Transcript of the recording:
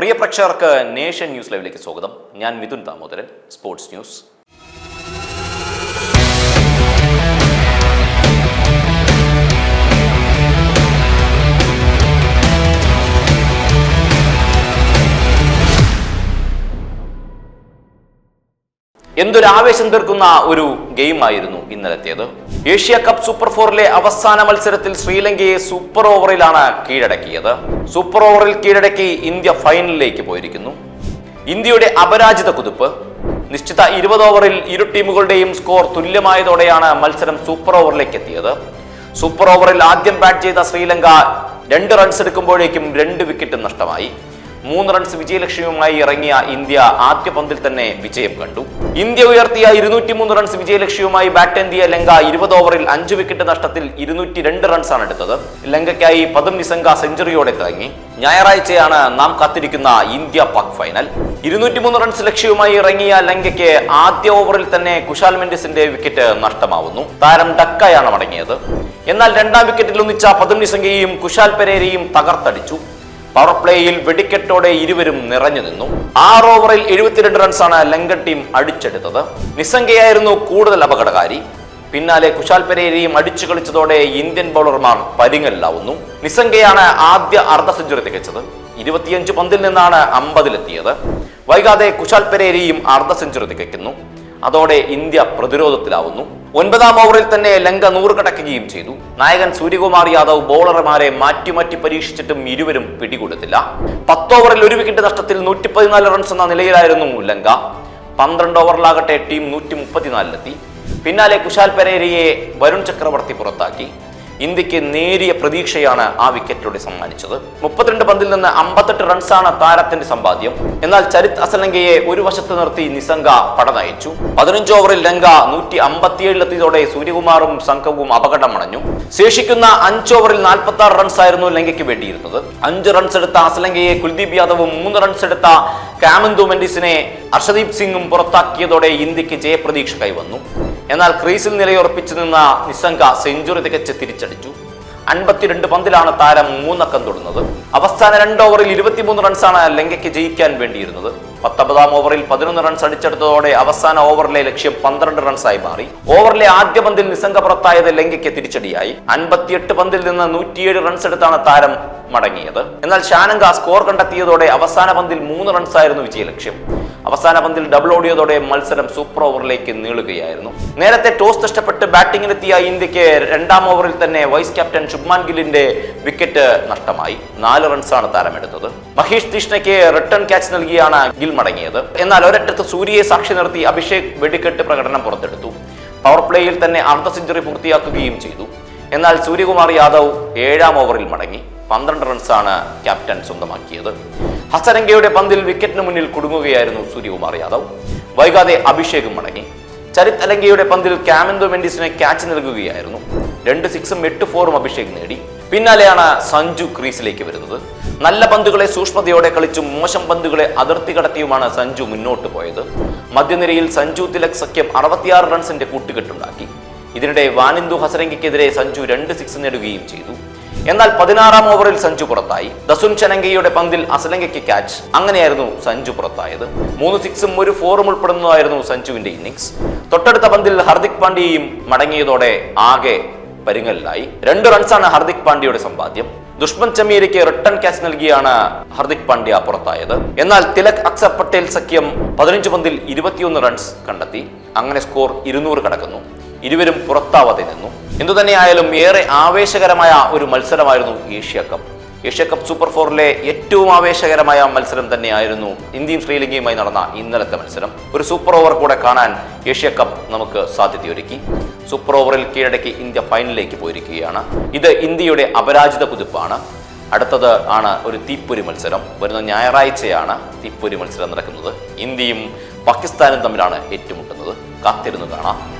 പ്രിയ പ്രേക്ഷകർക്ക് nation news ലൈവിലേക്ക് സ്വാഗതം. ഞാൻ മിഥുൻ ദാമോദരൻ സ്പോർട്സ് ന്യൂസ്. എന്തൊരു ആവേശം തീർക്കുന്ന ഒരു ഗെയിമായിരുന്നു ഇന്നലത്തേത്. ഏഷ്യ കപ്പ് സൂപ്പർ ഫോറിലെ അവസാന മത്സരത്തിൽ ശ്രീലങ്കയെ സൂപ്പർ ഓവറിലാണ് കീഴടക്കിയത്. സൂപ്പർ ഓവറിൽ കീഴടക്കി ഇന്ത്യ ഫൈനലിലേക്ക് പോയിരിക്കുന്നു. ഇന്ത്യയുടെ അപരാജിത കുതിപ്പ്. നിശ്ചിത ഇരുപത് ഓവറിൽ ഇരു ടീമുകളുടെയും സ്കോർ തുല്യമായതോടെയാണ് മത്സരം സൂപ്പർ ഓവറിലേക്ക് എത്തിയത്. സൂപ്പർ ഓവറിൽ ആദ്യം ബാറ്റ് ചെയ്ത ശ്രീലങ്ക രണ്ട് റൺസ് എടുക്കുമ്പോഴേക്കും രണ്ട് വിക്കറ്റ് നഷ്ടമായി. മൂന്ന് റൺസ് വിജയലക്ഷ്യവുമായി ഇറങ്ങിയ ഇന്ത്യ ആദ്യ പന്തിൽ തന്നെ വിജയം കണ്ടു. ഇന്ത്യ ഉയർത്തിയ ഇരുന്നൂറ്റി മൂന്ന് റൺസ് വിജയലക്ഷ്യവുമായി ബാറ്റ് എന്തിയ ലങ്ക ഇരുപത് ഓവറിൽ അഞ്ച് വിക്കറ്റ് നഷ്ടത്തിൽ ഇരുന്നൂറ്റി രണ്ട് റൺസാണ് എടുത്തത്. ലങ്കയ്ക്കായി പദം നിസംഗ സെഞ്ചുറിയോടെ തുടങ്ങി ഞായറാഴ്ചയാണ് നാം കാത്തിരിക്കുന്ന ഇന്ത്യ പാക് ഫൈനൽ ഇരുന്നൂറ്റി മൂന്ന് റൺസ് ലക്ഷ്യവുമായി ഇറങ്ങിയ ലങ്കയ്ക്ക് ആദ്യ ഓവറിൽ തന്നെ കുശാൽ മെൻഡിസിന്റെ വിക്കറ്റ് നഷ്ടമാവുന്നു. താരം ഡക്കായാണ് മടങ്ങിയത്. എന്നാൽ രണ്ടാം വിക്കറ്റിൽ ഒന്നിച്ച പദം നിസംഗയെയും കുശാൽ പെരേരയും തകർത്തടിച്ചു. പവർ പ്ലേയിൽ വെടിക്കെട്ടോടെ ഇരുവരും നിറഞ്ഞു നിന്നു. ആറ് ഓവറിൽ എഴുപത്തിരണ്ട് റൺസാണ് ലങ്കൻ ടീം അടിച്ചെടുത്തത്. നിസ്സംഗയായിരുന്നു കൂടുതൽ അപകടകാരി. പിന്നാലെ കുശാൽ പെരേരയും അടിച്ചു കളിച്ചതോടെ ഇന്ത്യൻ ബൗളർമാർ പരിങ്ങലിലാവുന്നു. നിസ്സംഗയാണ് ആദ്യ അർദ്ധ സെഞ്ചുറി തികച്ചത്. ഇരുപത്തിയഞ്ച് പന്തിൽ നിന്നാണ് അമ്പതിലെത്തിയത്. വൈകാതെ കുശാൽ പെരേരയും അർദ്ധ സെഞ്ചുറി തികയ്ക്കുന്നു. അതോടെ ഇന്ത്യ പ്രതിരോധത്തിലാവുന്നു. ഒൻപതാം ഓവറിൽ തന്നെ ലങ്ക നൂറ് കടക്കുകയും ചെയ്തു. നായകൻ സൂര്യകുമാർ യാദവ് ബോളർമാരെ മാറ്റി മാറ്റി പരീക്ഷിച്ചിട്ടും ഇരുവരും പിടികൊടുത്തില്ല. പത്ത് ഓവറിൽ ഒരു വിക്കറ്റ് നഷ്ടത്തിൽ നൂറ്റി പതിനാല് റൺസ് എന്ന നിലയിലായിരുന്നു ലങ്ക. പന്ത്രണ്ട് ഓവറിലാകട്ടെ ടീം നൂറ്റി മുപ്പത്തിനാലിലെത്തി പിന്നാലെ കുശാൽ പെരേരയെ വരുൺ ചക്രവർത്തി പുറത്താക്കി. ഇന്ത്യയ്ക്ക് നേരിയ പ്രതീക്ഷയാണ് ആ വിക്കറ്റിലൂടെ സമ്മാനിച്ചത്. മുപ്പത്തിരണ്ട് പന്തിൽ നിന്ന് അമ്പത്തെട്ട് റൺസാണ് താരത്തിന്റെ സമ്പാദ്യം. എന്നാൽ ചരിത് അസലങ്കയെ ഒരു വശത്ത് നിർത്തി നിസംഗ പടനയിച്ചു. പതിനഞ്ച് ഓവറിൽ ലങ്ക നൂറ്റി അമ്പത്തിയേഴിലെത്തിയതോടെ സൂര്യകുമാറും സംഘവും അപകടം അണഞ്ഞു ശേഷിക്കുന്ന അഞ്ച് ഓവറിൽ നാൽപ്പത്തി ആറ് റൺസ് ആയിരുന്നു ലങ്കയ്ക്ക് വേണ്ടിയിരുന്നത്. അഞ്ച് റൺസ് എടുത്ത അസലങ്കയെ കുൽദീപ് യാദവും മൂന്ന് റൺസ് എടുത്ത കാമന്തു മെൻഡിസിനെ അർഷദീപ് സിംഗും പുറത്താക്കിയതോടെ ഇന്ത്യയ്ക്ക് ജയപ്രതീക്ഷ കൈവന്നു. എന്നാൽ ക്രീസിൽ നിലയുറപ്പിച്ചു നിന്ന നിസംഗ സെഞ്ചുറി തികച്ച് തിരിച്ചടിച്ചു. അൻപത്തിരണ്ട് പന്തിലാണ് താരം മൂന്നക്കം തൊടുന്നത്. അവസാന രണ്ട് ഓവറിൽ ഇരുപത്തിമൂന്ന് റൺസാണ് ലങ്കയ്ക്ക് ജയിക്കാൻ വേണ്ടിയിരുന്നത്. പത്തൊമ്പതാം ഓവറിൽ പതിനൊന്ന് റൺസ് അടിച്ചെടുത്തതോടെ അവസാന ഓവറിലെ ലക്ഷ്യം പന്ത്രണ്ട് റൺസായി മാറി. ഓവറിലെ ആദ്യ പന്തിൽ നിസംഗ പുറത്തായത് ലങ്കയ്ക്ക് തിരിച്ചടിയായി. അൻപത്തിയെട്ട് പന്തിൽ നിന്ന് നൂറ്റിയേഴ് റൺസ് എടുത്താണ് താരം മടങ്ങിയത്. എന്നാൽ ഷാനങ്ക സ്കോർ കണ്ടെത്തിയതോടെ അവസാന പന്തിൽ മൂന്ന് റൺസായിരുന്നു വിജയലക്ഷ്യം. അവസാന പന്തിൽ ഡബിൾ ഓടിയതോടെ മത്സരം സൂപ്പർ ഓവറിലേക്ക് നീളുകയായിരുന്നു. നേരത്തെ ടോസ് നഷ്ടപ്പെട്ട് ബാറ്റിംഗിനെത്തിയ ഇന്ത്യയ്ക്ക് രണ്ടാം ഓവറിൽ തന്നെ വൈസ് ക്യാപ്റ്റൻ ശുഭ്മാൻ ഗില്ലിന്റെ വിക്കറ്റ് നഷ്ടമായി. നാല് റൺസാണ് താരമെടുത്തത്. മഹേഷ് തീഷ്ണയ്ക്ക് റിട്ടേൺ ക്യാച്ച് നൽകിയാണ് ഗിൽ മടങ്ങിയത്. എന്നാൽ ഒരറ്റത്ത് സൂര്യയെ സാക്ഷി നിർത്തി അഭിഷേക് വെടിക്കെട്ട് പ്രകടനം പുറത്തെടുത്തു. പവർ പ്ലേയിൽ തന്നെ അർദ്ധ സെഞ്ചുറി പൂർത്തിയാക്കുകയും ചെയ്തു. എന്നാൽ സൂര്യകുമാർ യാദവ് ഏഴാം ഓവറിൽ മടങ്ങി. പന്ത്രണ്ട് റൺസാണ് ക്യാപ്റ്റൻ സ്വന്തമാക്കിയത്. ഹസരംഗയുടെ പന്തിൽ വിക്കറ്റിന് മുന്നിൽ കുടുങ്ങുകയായിരുന്നു സൂര്യകുമാർ യാദവ്. വൈകാതെ അഭിഷേകും മടങ്ങി. ചരിത് അലങ്കയുടെ പന്തിൽ ക്യാമൻഡോ മെൻഡിസിനെ ക്യാച്ച് നൽകുകയായിരുന്നു. രണ്ട് സിക്സും എട്ട് ഫോറും അഭിഷേക് നേടി. പിന്നാലെയാണ് സഞ്ജു ക്രീസിലേക്ക് വരുന്നത്. നല്ല പന്തുകളെ സൂക്ഷ്മതയോടെ കളിച്ചും മോശം പന്തുകളെ അതിർത്തി കടത്തിയുമാണ് സഞ്ജു മുന്നോട്ട് പോയത്. മധ്യനിരയിൽ സഞ്ജു തിലക് സഖ്യം അറുപത്തിയാറ് റൺസിന്റെ കൂട്ടുകെട്ടുണ്ടാക്കി. ഇതിനിടെ വാനിന്ദു ഹസരംഗയ്ക്കെതിരെ സഞ്ജു രണ്ട് സിക്സ് നേടുകയും ചെയ്തു. എന്നാൽ പതിനാറാം ഓവറിൽ സഞ്ജു പുറത്തായി. ദസുൻ ചനങ്കയുടെ പന്തിൽ അസലങ്കയ്ക്ക് ക്യാച്ച് അങ്ങനെയായിരുന്നു സഞ്ജു പുറത്തായത്. മൂന്ന് സിക്സും ഒരു ഫോറും ഉൾപ്പെടുന്നതായിരുന്നു സഞ്ജുവിന്റെ ഇന്നിംഗ്സ് തൊട്ടടുത്ത പന്തിൽ ഹർദിക് പാണ്ഡ്യയും മടങ്ങിയതോടെ ആകെ പരിങ്ങലിലായി. രണ്ട് റൺസാണ് ഹർദിക് പാണ്ഡ്യയുടെ സമ്പാദ്യം. ദുഷ്മൻ ചമീരയ്ക്ക് റിട്ടേൺ ക്യാച്ച് നൽകിയാണ് ഹർദിക് പാണ്ഡ്യ പുറത്തായത്. എന്നാൽ തിലക് അക്സർ പട്ടേൽ സഖ്യം പതിനഞ്ച് പന്തിൽ ഇരുപത്തിയൊന്ന് റൺസ് കണ്ടെത്തി. അങ്ങനെ സ്കോർ ഇരുന്നൂറ് കടക്കുന്നു. ഇരുവരും പുറത്താവാതെ നിന്നു. തന്നെയായാലും ഏറെ ആവേശകരമായ ഒരു മത്സരമായിരുന്നു Asia cup Asia cup super ഫോറിലെ ഏറ്റവും ആവേശകരമായ മത്സരം തന്നെയായിരുന്നു ഇന്ത്യയും ശ്രീലങ്കയുമായി നടന്ന ഇന്നലത്തെ മത്സരം. ഒരു സൂപ്പർ ഓവർ കൂടെ കാണാൻ ഏഷ്യ കപ്പ് നമുക്ക് സാധ്യതയൊരുക്കി. സൂപ്പർ ഓവറിൽ കീഴടക്കി ഇന്ത്യ ഫൈനലിലേക്ക് പോയിരിക്കുകയാണ്. ഇത് ഇന്ത്യയുടെ അപരാജിത കുതിപ്പാണ്. അടുത്തത് ആണ് ഒരു തീപ്പൊരി മത്സരം. വരുന്ന ഞായറാഴ്ചയാണ് തീപ്പൊരി മത്സരം നടക്കുന്നത്. ഇന്ത്യയും പാകിസ്ഥാനും തമ്മിലാണ് ഏറ്റുമുട്ടുന്നത്. കാത്തിരുന്നു കാണാം.